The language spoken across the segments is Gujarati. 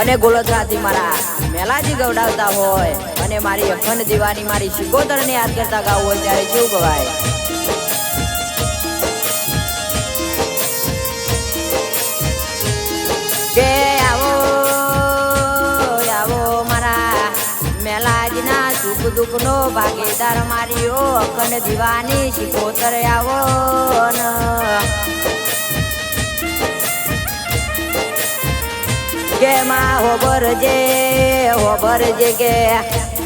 અને ગોલથરાથી મારા મેલાજી ગવડાવતા હોય અને મારી અખંડ દીવાની મારી શિકોતરને યાદ કરતા ગાવું હોય ત્યારે કેવું ગવાય? કે આવો આવો મારા મેલાજીના સુખ દુઃખનો ભાગીદાર મારીઓ અખંડ દીવાની શિકોતર આવો ન કે માં હોબર જે હોબર જે કે.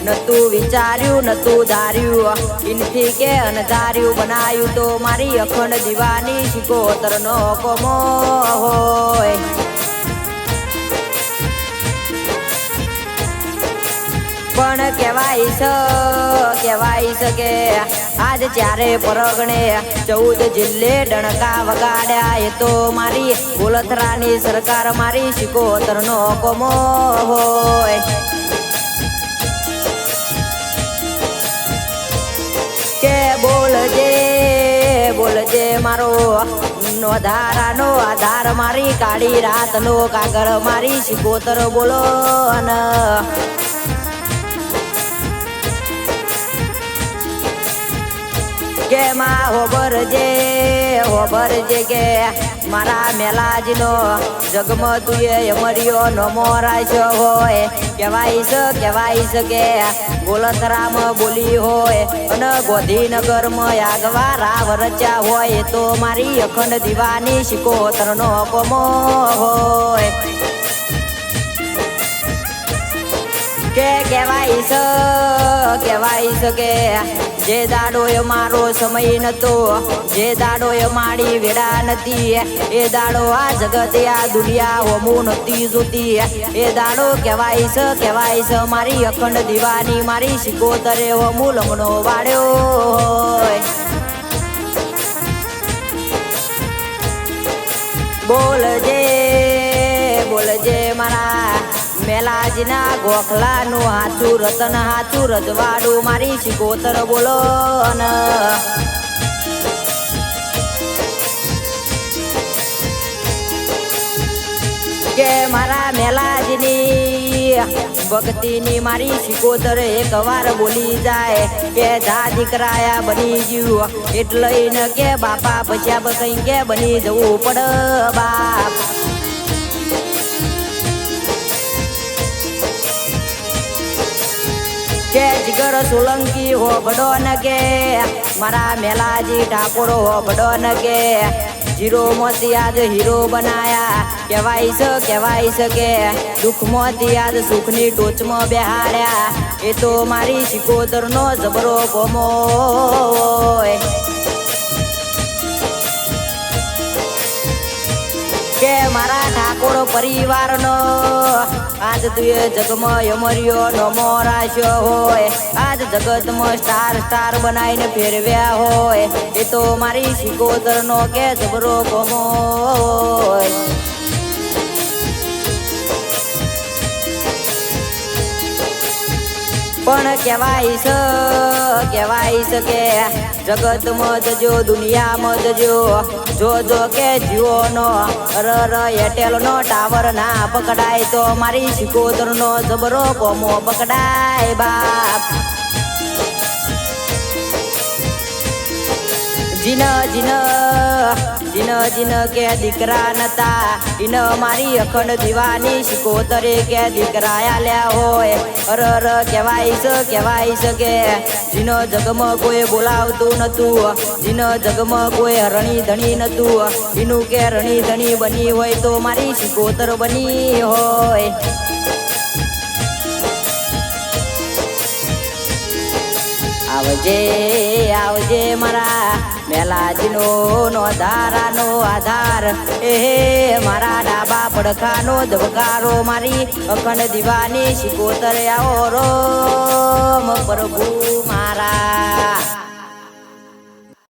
નતું વિચાર્યું, નતું ધાર્યું. ઇનથી કે અનધાર્યું બનાવ્યું તો મારી અખંડ દીવાની શિકોતર નો કોમો હોય. પણ કહેવાય છે કહેવાય છે કે, આજ ચારે પરગણે ચૌદ જિલ્લે ડણકા વગાડ્યા એ તો મારી ગોલથરાની સરકાર મારી શિકોતર નો કોમો હોય. કે બોલજે બોલજે મારો નો ધારાનો આધાર મારી કાળી રાતનો કાગળ મારી શિકોતર બોલો અને. કે જે હોબર જે કે મારા મેલાજનો જગમાં તુએ અમરિયો નમો રાખ્યો હોય. કહેવાય છે કહેવાય છે કે ગોલતરામ બોલી હોય અને ગોધીનગરમાં આગવા રાવ રચ્યા હોય. તો મારી અખંડ દીવાની શિકોતરનો કોમો હોય. કે કહેવાય છે કહેવાય છે કે જે દાડો એ મારો સમય નતો, જે દાડો એ મારી વેડા નથી એ દાડો આ જગત આ દુનિયા હોમું નથી જોતી. એ દાડો કહેવાય છે કહેવાય છે, મારી અખંડ દીવાની મારી શિકોતરે હોમું લમણો વાળ્યો બોલ બોલજે મેલાજીના ગોખલાનું હાથું, રતન હાથું, રજવાડું મારી શિકોતર બોલો કે મારા મેલાજની ભક્તિની મારી શિકોતર એક વાર બોલી જાય કે જા દીકરાયા બની ગયું, એટલે કે બાપા પછી કઈ કે બની જવું પડ બાપ. કે સોલંકી હો બડો ન કે મારા મેલાજી ઠાકોર હો બડો ન કે જીરો મોતી આજ હીરો બનાયા, કહેવાય છે કહેવાય છે કે દુઃખ મોતી યાદ સુખની ટોચમાં બેહાડ્યા. એ તો મારી શિકોતરનો જબરો કોમો કે મારા ઠાકોર પરિવારનો આજ તુએ જગમાં અમર્યો નમો રાખ્યો હોય. આજ જગતમાં સ્ટાર સ્ટાર બનાવીને ફેરવ્યા હોય. એ તો મારી શિકોતરનો કે જબરો ગમો પણ કહેવાય છે કહેવાય છે કે જગતમાં જજો દુનિયામાં જજો જો જો કે જીઓનો ર એટેલનો ટાવર ના પકડાય તો મારી શિકોતરનો જબરો કોમો પકડાય બાપ. જીન જીન, જીનો જીનો કે દીકરા નતા. ઇન મારી અખંડ દીવાની શિકોતરે કે દીકરા આલ્યા હોય. અર અર, કહેવાય છે કહેવાય છે કે જીનો જગમાં કોઈ બોલાવતું નતું. જીનો જગમાં કોઈ રણી ધણી નતું. એનું કે રણી ધણી બની હોય તો મારી શિકોતર બની હોય. આવજે આવજે મારા મેલાજીનો નો ધારાનો આધાર. એ મારા ડાબા પડખાનો ધબકારો મારી અખંડ દીવાની શિકોતર આવો રોમ પ્રભુ મારા.